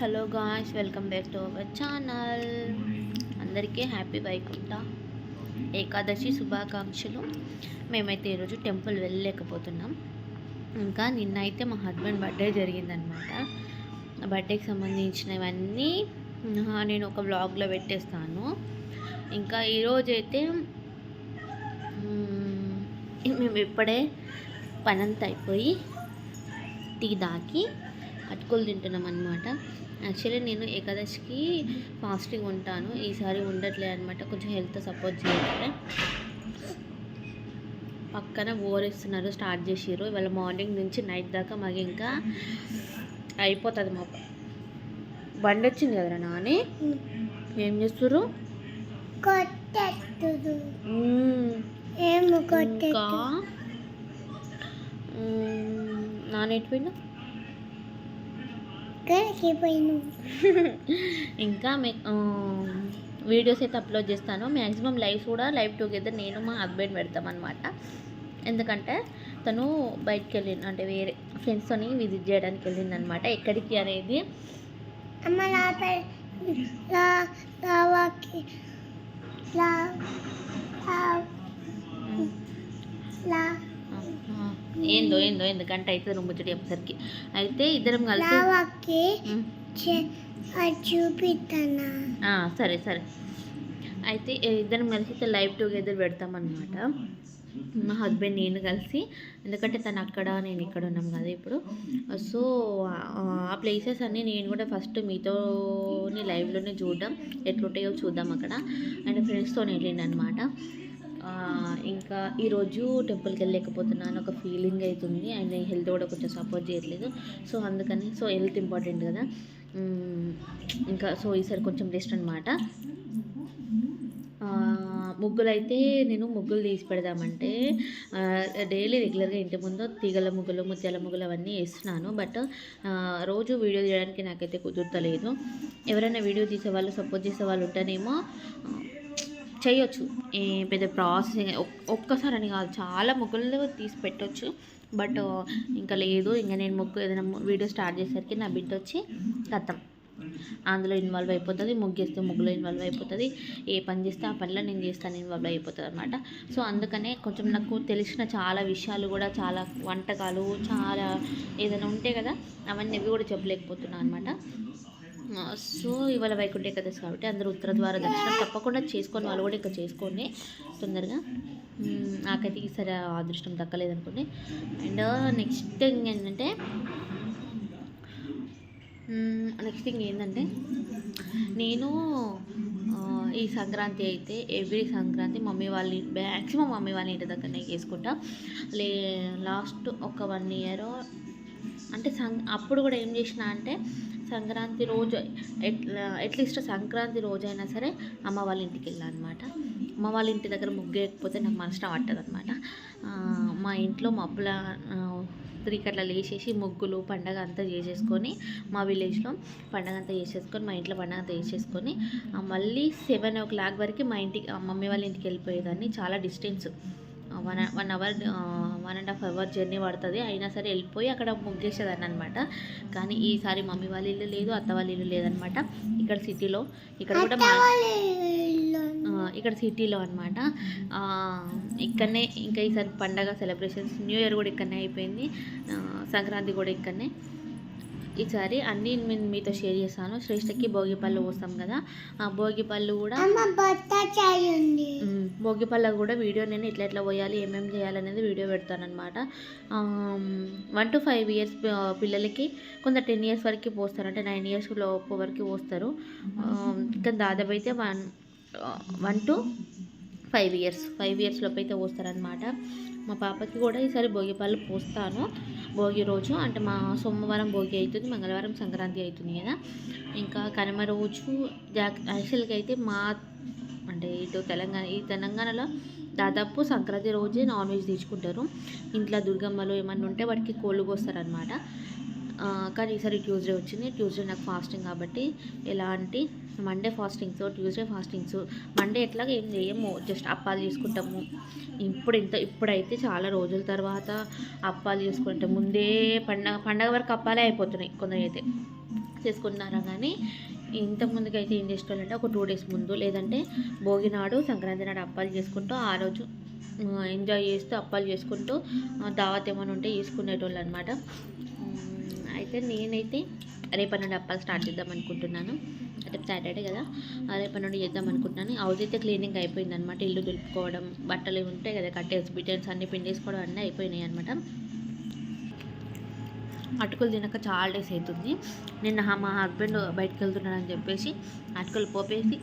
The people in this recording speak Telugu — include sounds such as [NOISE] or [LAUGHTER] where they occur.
Hello guys welcome back to our channel. అందరికీ హ్యాపీ వైకుంఠ ఏకాదశి శుభాకాంక్షలు. మేమైతే ఈరోజు టెంపుల్ వెళ్ళలేకపోతున్నాం. ఇంకా నిన్న అయితే మా హస్బెండ్ బర్త్డే జరిగిందనమాట. బర్త్డేకి సంబంధించినవన్నీ నేను ఒక బ్లాగ్లో పెట్టేస్తాను. ఇంకా ఈరోజు అయితే మేము ఇప్పుడే పనంతా అయిపోయి టీ దాకి అటుకులు తింటున్నాం అనమాట యాక్చువల్లీ నేను ఏకాదశికి ఫాస్టింగ్ ఉంటాను. ఈసారి ఉండట్లేదు అనమాట కొంచెం హెల్త్ సపోర్ట్ చేయాలి. పక్కన ఓరేస్తున్నారు స్టార్ట్ చేసిర్రు. ఇవాళ మార్నింగ్ నుంచి నైట్ దాకా మాకు ఇంకా అయిపోతుంది మా బండి వచ్చింది కదరా నాని? ఏం. ఏమి ఇంకా? కొట్టెత్తు మ్మ్, [LAUGHS] ఇంకా వీడియోస్ అయితే అప్లోడ్ చేస్తాను. మ్యాక్సిమం లైవ్స్ కూడా లైవ్ టుగెదర్ నేను మా హస్బెండ్ పెడతాం అనమాట ఎందుకంటే తను బయటికి వెళ్ళింది అంటే వేరే ఫ్రెండ్స్తోని విజిట్ చేయడానికి వెళ్ళింది అనమాట ఎక్కడికి అనేది లావాకి ఆ, ఏందో ఏందో ఎందుకంటే అయితే నువ్వు ముచ్చట చెప్పేసరికి. అయితే ఇద్దరం కలిసి చూపిస్తానా సరే సరే. అయితే ఇద్దరం కలిసి అయితే లైవ్ టుగెదర్ పెడతామన్నమాట. మా హస్బెండ్ నేను కలిసి. ఎందుకంటే తను అక్కడ నేను ఇక్కడ ఉన్నాం కదా ఇప్పుడు. సో ఆ ప్లేసెస్ అన్నీ నేను కూడా ఫస్ట్ మీతోని లైవ్లోనే చూడడం. ఎట్లుంటాయో చూద్దాం అక్కడ. అండ్ ఫ్రెండ్స్తో వెళ్ళిండు అనమాట ఇంకా ఈరోజు టెంపుల్కి వెళ్ళలేకపోతున్నాను ఒక ఫీలింగ్ అవుతుంది అండ్ హెల్త్ కూడా కొంచెం సపోర్ట్ చేయట్లేదు. సో అందుకని సో హెల్త్ ఇంపార్టెంట్ కదా. ఇంకా సో ఈసారి కొంచెం రెస్ట్ అనమాట ముగ్గులు అయితే నేను ముగ్గులు తీసి పెడదామంటే డైలీ రెగ్యులర్గా ఇంటి ముందు తీగల ముగ్గులు ముత్యాల ముగ్గులు అవన్నీ వేస్తున్నాను. బట్ రోజు వీడియో తీయడానికి నాకైతే కుదురుతలేదు. ఎవరైనా వీడియో తీసే వాళ్ళు సపోర్ట్ చేసే వాళ్ళు ఉంటేనేమో చేయొచ్చు. ఏ పెద్ద ప్రాసెస్ ఒక్కసారి అని కాదు చాలా మొక్కలు తీసి పెట్టొచ్చు. బట్ ఇంకా లేదు ఇంకా నేను మొక్క ఏదైనా వీడియో స్టార్ట్ చేసరికి నా బిడ్డ వచ్చి గతం అందులో ఇన్వాల్వ్ అయిపోతుంది ముగ్గేస్తే ముగ్గులో ఇన్వాల్వ్ అయిపోతుంది. ఏ పని చేస్తే ఆ పనిలో నేను చేస్తాను ఇన్వాల్వ్ అయిపోతుంది అనమాట సో అందుకనే కొంచెం నాకు తెలిసిన చాలా విషయాలు కూడా చాలా వంటకాలు చాలా ఏదైనా ఉంటే కదా అవన్నీ కూడా చెప్పలేకపోతున్నాను అనమాట సో ఇవాళ వైకుంఠ ఏకాదశి కాబట్టి అందరూ ఉత్తర ద్వారా దర్శనం తప్పకుండా చేసుకొని వాళ్ళు కూడా ఇంకా చేసుకోండి తొందరగా. నాకైతే ఈసారి అదృష్టం దక్కలేదనుకోండి అండ్ నెక్స్ట్ థింగ్ ఏంటంటే నెక్స్ట్ థింగ్ ఏంటంటే నేను ఈ సంక్రాంతి అయితే ఎవ్రీ సంక్రాంతి మమ్మీ వాళ్ళ మ్యాక్సిమం మమ్మీ వాళ్ళ ఇంటి దగ్గరనే చేసుకుంటా. లే లాస్ట్ ఒక వన్ ఇయర్ అంటే సం అప్పుడు కూడా ఏం చేసిన అంటే సంక్రాంతి రోజు ఎట్లా అట్లీస్ట్ సంక్రాంతి రోజైనా సరే అమ్మ వాళ్ళ ఇంటికి వెళ్ళాలన్నమాట అమ్మ వాళ్ళ ఇంటి దగ్గర ముగ్గేయకపోతే నాకు మనసు పట్టదు అనమాట మా ఇంట్లో మబ్బుల త్రీకి అట్లా లేచేసి ముగ్గులు పండగ అంతా చేసేసుకొని మా విలేజ్లో పండగ అంతా చేసేసుకొని మా ఇంట్లో పండగ అంతా చేసేసుకొని మళ్ళీ సెవెన్ ఓ క్లాక్ వరకు మా ఇంటికి మమ్మీ వాళ్ళ ఇంటికి వెళ్ళిపోయేదాన్ని. చాలా distance. One one hour one and half hour journey పడుతుంది. అయినా సరే వెళ్ళిపోయి అక్కడ ముగ్గేసేదాన్ని అనమాట కానీ ఈసారి మమ్మీ వాళ్ళ ఇల్లు లేదు అత్త వాళ్ళ ఇల్లు లేదనమాట ఇక్కడ సిటీలో ఇక్కడ కూడా మా ఇక్కడ సిటీలో అనమాట ఇక్కడనే ఇంకా ఈసారి పండగ సెలబ్రేషన్స్ న్యూ ఇయర్ కూడా ఇక్కడనే అయిపోయింది. సంక్రాంతి కూడా ఇక్కడనే. ఈసారి అన్నీ నేను మీతో షేర్ చేస్తాను. శ్రేష్ఠకి భోగి పళ్ళు పోస్తాం కదా. ఆ భోగి పళ్ళు కూడా. భోగి పళ్ళ కూడా వీడియో నేను ఇట్లా ఎట్లా పోయాలి ఏమేమి చేయాలనేది వీడియో పెడతానమాట వన్ టు ఫైవ్ ఇయర్స్ పిల్లలకి కొంత టెన్ ఇయర్స్ వరకు పోస్తారు. అంటే నైన్ ఇయర్స్ లోపు వరకు పోస్తారు. కానీ దాదాపు అయితే one one two five years five years లోపు అయితే పోస్తారనమాట మా పాపకి కూడా ఈసారి భోగి పళ్ళు పోస్తాను. భోగి రోజు అంటే మా సోమవారం భోగి అవుతుంది మంగళవారం సంక్రాంతి అవుతుంది కదా. ఇంకా కనుమ రోజు జాక్ యాక్చువల్గా అయితే మా అంటే ఇటు తెలంగాణ ఈ తెలంగాణలో దాదాపు సంక్రాంతి రోజే నాన్ వెజ్ తీసుకుంటారు. ఇంట్లో దుర్గమ్మలు ఏమన్నా ఉంటే వాటికి కోళ్ళు కోస్తారనమాట కానీ ఈసారి ట్యూస్డే వచ్చింది. ట్యూస్డే నాకు ఫాస్టింగ్ కాబట్టి ఎలాంటి Monday fastings Tuesday fastings. Monday ఎట్లాగ ఏం చేయము జస్ట్ అప్పాలు చేసుకుంటాము. ఇప్పుడు ఇంత ఇప్పుడైతే చాలా రోజుల తర్వాత అప్పాలు చేసుకుంటాం ముందే పండగ పండగ వరకు అప్పాలే అయిపోతున్నాయి కొందరు అయితే. చేసుకున్నారా కానీ ఇంతకుముందుకు అయితే ఏం చేసుకోవాలంటే ఒక టూ డేస్ ముందు లేదంటే భోగి నాడు సంక్రాంతి నాడు అప్పాలు చేసుకుంటూ ఆ రోజు ఎంజాయ్ చేస్తూ అప్పాలు చేసుకుంటూ దావత్ ఏమైనా ఉంటే చేసుకునేటోళ్ళు అనమాట అయితే నేనైతే రేపటి నుండి అప్పాలు స్టార్ట్ చేద్దాం అనుకుంటున్నాను. రేపు సాటర్డే కదా. రేపటి నుండి చేద్దాం అనుకుంటున్నాను. హౌస్ అయితే క్లీనింగ్ అయిపోయింది అనమాట ఇల్లు దులుపుకోవడం బట్టలు ఉంటాయి కదా కట్టేసి బిటెన్స్ అన్ని పిండేసుకోవడం అన్నీ అయిపోయినాయి అనమాట అటుకులు తినక చాలా డేస్ అవుతుంది. నిన్న మా హస్బెండ్ బయటకు వెళ్తున్నాడని చెప్పేసి అటుకులు పోపేసి